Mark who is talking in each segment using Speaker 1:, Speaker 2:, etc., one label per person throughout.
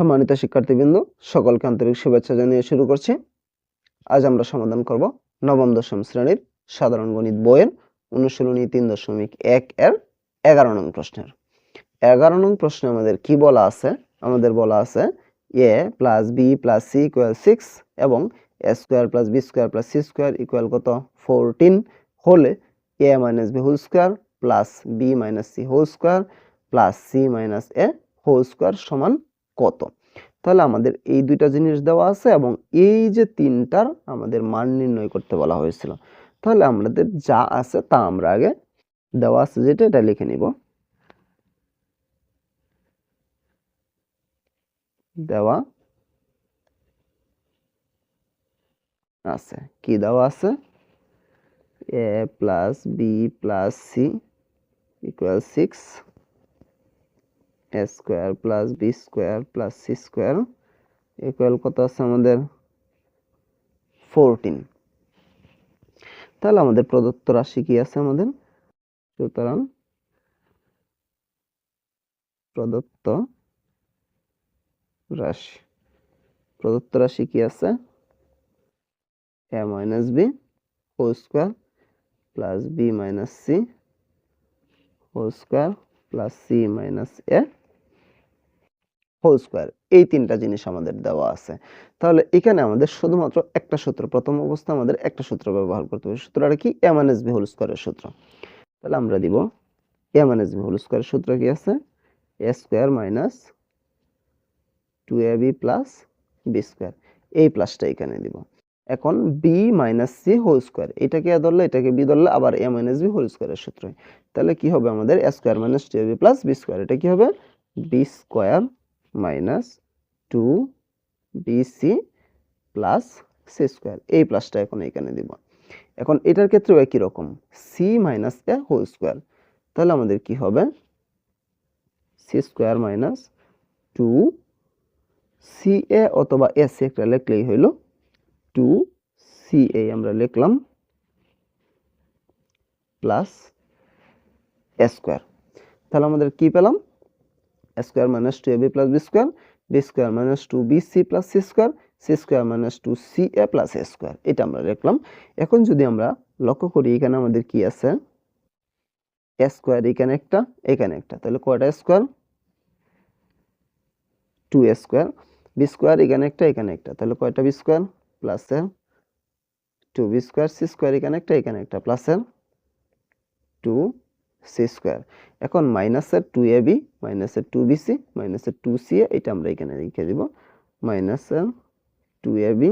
Speaker 1: সম্মানিত শিক্ষার্থীবৃন্দ, সকলকে আন্তরিক শুভেচ্ছা জানিয়ে শুরু করছি। আজ আমরা সমাধান করব নবম, দশম শ্রেণির সাধারণ গণিত বইয়ের অনুশীলনী তিন দশমিক এক এর এগারো নং প্রশ্নের। এগারো নং প্রশ্নে আমাদের কি বলা আছে? আমাদের বলা আছে A plus B plus C equal six এবং A square plus B square plus C square equal কত? ফোরটিন হলে A minus B whole square plus B minus C whole square plus C minus A whole square সমান কত? তাহলে আমাদের এই দুইটা জিনিস দেওয়া আছে এবং এই যে তিনটার আমাদের মান নির্ণয় করতে বলা হয়েছিল। তাহলে আমাদের যা আছে তা আমরা আগে দেওয়া আছে যেটা, এটা লিখে নিব। দেওয়া আছে। কি দেওয়া আছে? A plus B plus C equal six A square plus B square plus C square equal কত আছে আমাদের? ফোরটিন তাহলে আমাদের প্রদত্ত রাশি কি আছে আমাদের? সুতরাং প্রদত্ত রাশি। প্রদত্ত রাশি কি আছে? A minus B whole square plus B minus C whole square plus C minus A whole square, এই তিনটা জিনিস আমাদের দেওয়া আছে। তাহলে এখানে আমাদের শুধুমাত্র একটা সূত্র, প্রথম অবস্থা আমাদের একটা সূত্র ব্যবহার করতে হবে। সূত্রটা কি? এ মাইনাস বি হোল স্কোয়ারের সূত্র। তাহলে আমরা দিব এ মাইনাস বি হোল স্কোয়ারের সূত্র কি আছে? A square minus two A B plus B square এই প্লাসটা এখানে দিব। এখন B minus C whole square এটাকে এ ধরলে? এটাকে বি ধরলে আবার এ মাইনাস বি হোল স্কোয়ারের সূত্র। তাহলে কি হবে আমাদের? A square minus two A B plus B square এটা কি হবে? B square minus two B C plus C square. এই প্লাসটা এখন এখানে দিব। এখন এটার ক্ষেত্রেও একই রকম। C minus A whole square. তাহলে আমাদের কি হবে? C square minus two C A অথবা এস একটা লিখলেই হইল টু সি এ। আমরা লিখলাম প্লাস এ স্কোয়ার। তাহলে আমাদের কি পেলাম? Square minus two A B plus B square B square minus two B C plus C square C square minus two C A plus A square. এটা আমরা লিখলাম এখন যদি আমরা লক্ষ্য করি, এখানে আমাদের কি আছে? এ স্কোয়ার এখানে একটা এখানে একটা। তাহলে কয়টা square? Two A square. B square এখানে একটা এখানে একটা। তাহলে কয়টা বি স্কোয়ার? প্লাসের two B square, C square এখানে একটা এখানে একটা। প্লাসের টু সি স্কোয়ার এখন মাইনাসের টু এ বি মাইনাসের টু বি সি মাইনাসের টু সি এ এটা আমরা এখানে লিখে দিব। মাইনাসের টু এ বি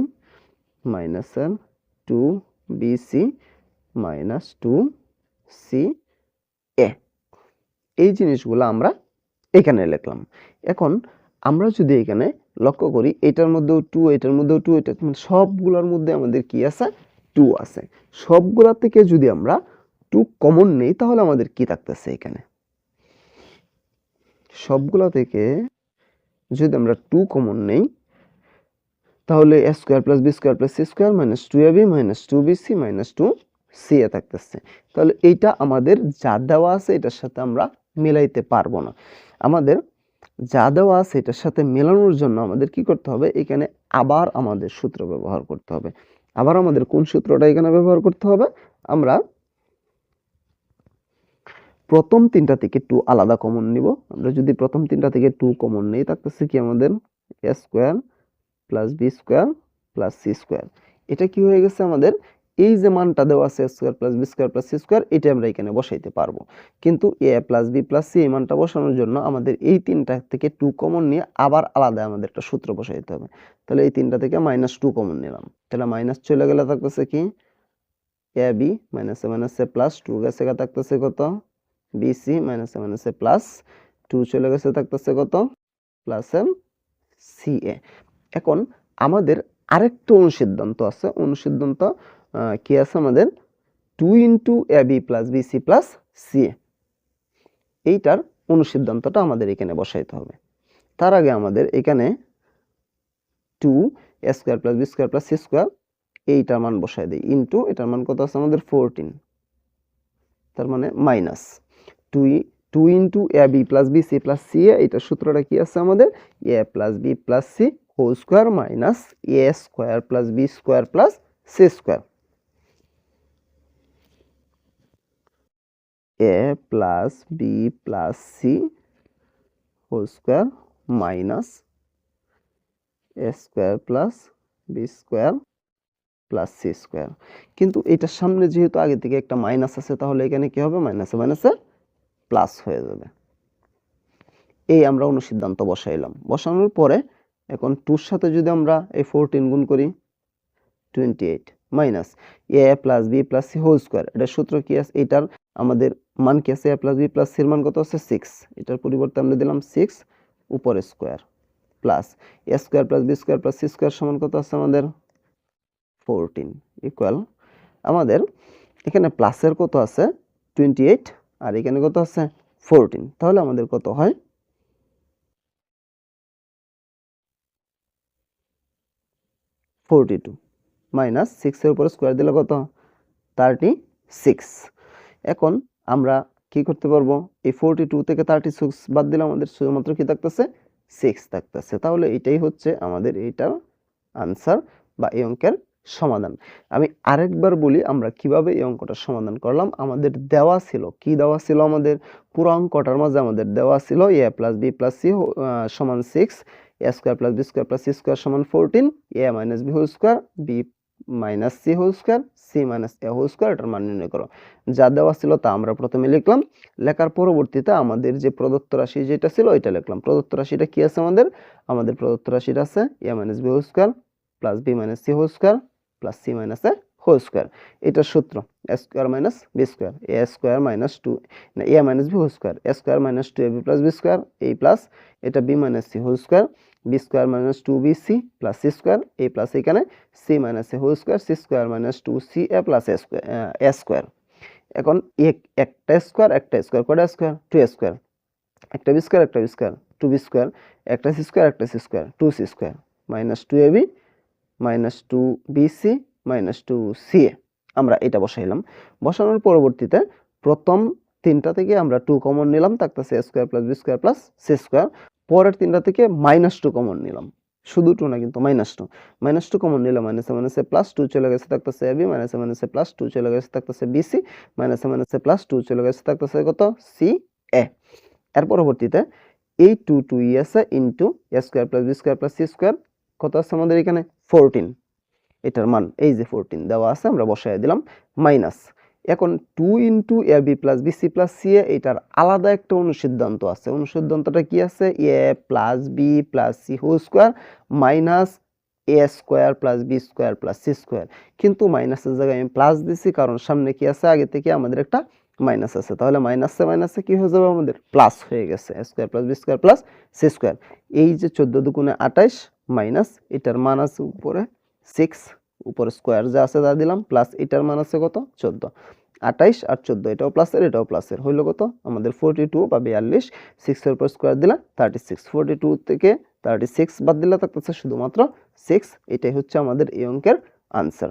Speaker 1: মাইনাসের two B C minus two C A এই জিনিসগুলো আমরা এখানে লিখলাম। এখন আমরা যদি এখানে লক্ষ্য করি, এটার মধ্যেও টু এটার মধ্যেও টু এটা মানে সবগুলোর মধ্যে আমাদের কি আছে? টু আছে। সবগুলা থেকে যদি আমরা টু কমন নেই, তাহলে আমাদের কি থাকতেছে এখানে? সবগুলা থেকে যদি আমরা টু কমন নেই, তাহলে A square plus B square plus C square minus two A B minus two B C minus two C A থাকতেছে। তাহলে এইটা আমাদের যা দেওয়া আছে এটার সাথে আমরা মিলাইতে পারব না। আমাদের যা দেওয়া আছে এটার সাথে মেলানোর জন্য আমাদের কি করতে হবে? এখানে আবার আমাদের সূত্র ব্যবহার করতে হবে। আবার আমাদের কোন সূত্রটা এখানে ব্যবহার করতে হবে? আমরা প্রথম তিনটা থেকে টু আলাদা কমন নিব। আমরা যদি প্রথম তিনটা থেকে টু কমন নেই, থাকতেছে কি আমাদের A square plus B square plus C square এটা কি হয়ে গেছে আমাদের? এই যে মানটা দেওয়া আছে square plus B square plus C square এটা আমরা এখানে বসাইতে পারব। কিন্তু A plus B plus C এই মানটা বসানোর জন্য আমাদের এই তিনটা থেকে টু কমন নিয়ে আবার আলাদা আমাদের একটা সূত্র বসাইতে হবে। তাহলে এই তিনটা থেকে মাইনাস টু কমন নিলাম। তাহলে মাইনাস চলে গেলে থাকতেছে কি? এ বি মাইনাসে মাইনাসে প্লাস টু গেছে থাকতেছে কত? BC minus A minus A plus two চলে গেছে থাকতেছে কত? প্লাস এম সি এ এখন আমাদের আরেকটা অনুসিদ্ধান্ত আছে। অনুসিদ্ধান্ত কি আছে আমাদের? Two into A B plus BC plus C A এইটার অনুসিদ্ধান্তটা আমাদের এখানে বসাইতে হবে। তার আগে আমাদের এখানে two A square plus B square plus C square এইটার মান বসাই দিই। ইন্টু এটার মান কত আছে আমাদের? ফোরটিন তার মানে minus two two into A B plus B C plus C A এটার সূত্রটা কি আছে আমাদের? A plus B plus C whole square minus A square plus B square plus C square A plus B plus C whole square minus A square plus B square plus C square কিন্তু এটার সামনে যেহেতু আগে থেকে একটা minus আছে, তাহলে এখানে কি হবে? মাইনাসে মাইনাসে প্লাস হয়ে যাবে। এই আমরা অনুসিদ্ধান্ত বসাইলাম। বসানোর পরে এখন টুর সাথে যদি আমরা এই ফোরটিন গুণ করি twenty eight minus A plus B plus C whole square এটার সূত্র কি আছে? এটার আমাদের মান কি আছে? এ প্লাস বি প্লাস সির মান কত আছে? সিক্স এটার পরিবর্তে আমরা দিলাম সিক্স উপরে square plus A square plus B square plus C square সমান কত আছে আমাদের? ফোরটিন ইকুয়াল আমাদের এখানে প্লাসের কত আছে? টোয়েন্টি এইট আর এখানে কত আছে? ফোরটিন তাহলে আমাদের কত হয়? ফোরটি টু মাইনাস সিক্সের উপরে স্কোয়ার দিলে কত? থার্টি সিক্স এখন আমরা কি করতে পারব? এই ফোরটি টু থেকে থার্টি সিক্স বাদ দিলে আমাদের শুধুমাত্র কি থাকতেছে? সিক্স থাকতেছে। তাহলে এটাই হচ্ছে আমাদের এইটার আনসার বা এই অঙ্কের সমাধান। আমি আরেকবার বলি, আমরা কীভাবে এই অঙ্কটা সমাধান করলাম? আমাদের দেওয়া ছিল, কি দেওয়া ছিল আমাদের? পুরো অঙ্কটার মাঝে আমাদের দেওয়া ছিল A plus B plus C সমান six A square plus B square plus C square সমান fourteen A minus B whole square B minus C whole square C minus A whole square এটার মান নির্ণয় করো। যা দেওয়া ছিল তা আমরা প্রথমে লিখলাম, লেখার পরবর্তীতে আমাদের যে প্রদত্ত রাশি যেটা ছিল ওইটা লিখলাম। প্রদত্ত রাশিটা কি আছে আমাদের? আমাদের প্রদত্ত রাশিটা আছে A minus B whole square plus B minus C whole square plus C minus A whole square এটার সূত্র A square minus B square A square minus two না A minus B whole square A square minus two A B plus B square এই plus এটা B minus C whole square B square minus two B C plus C square A plus এখানে C minus A whole square C square minus two C A plus A square A square এখন এক একটা square একটা square কটা square two square একটা B square একটা B square two B square একটা C square একটা C square two C square minus two A B minus two B C minus two C A. আমরা এটা বসাইলাম। বসানোর পরবর্তীতে প্রথম তিনটা থেকে আমরা টু কমন নিলাম, থাকতেছে A square plus B square plus C square পরের তিনটা থেকে মাইনাস টু কমন নিলাম। শুধু টু না, কিন্তু minus two minus two common নিলাম মাইনাসে মাইনাসে প্লাস টু চলে গেছে, থাকতেছে এ বি মাইনাসে মাইনাসে প্লাস টু চলে গেছে, থাকতেছে বি সি মাইনাসে মাইনাসে প্লাস টু চলে গেছে, থাকতেছে কত? সি এ এর পরবর্তীতে এই টু টু ই আছে into A square plus B square plus C square কত আছে আমাদের এখানে? ফোরটিন। এটার মান এই যে ফোরটিন দেওয়া আছে, আমরা বসাই দিলাম, মাইনাস। এখন two into A B plus B C plus C এটার আলাদা একটা অনুসিদ্ধান্ত আছে। অনুসিদ্ধান্তটা কি আছে? A plus B plus C whole square minus A square plus B square plus C square. কিন্তু মাইনাসের জায়গায় আমি প্লাস দিছি, কারণ সামনে কি আছে? আগে থেকে আমাদের একটা মাইনাস আছে। তাহলে মাইনাসে মাইনাসে কি হয়ে যাবে? আমাদের প্লাস হয়ে গেছে। Square plus B square plus C square. এই যে চোদ্দ দুগুণে আঠাইশ মাইনাস এটার মান আছে উপরে সিক্স উপরে স্কোয়ার যা আছে তা দিলাম প্লাস এটার মান আছে কত? চোদ্দ। আঠাইশ আর চোদ্দ, এটাও প্লাসের এটাও প্লাসের হইল কত? আমাদের ফোরটি টু বা বিয়াল্লিশ সিক্সের উপর স্কোয়ার দিলাম থার্টি সিক্স ফোরটি টু থেকে থার্টি সিক্স বাদ দিলে থাকতেছে শুধুমাত্র সিক্স এটাই হচ্ছে আমাদের এই অঙ্কের আনসার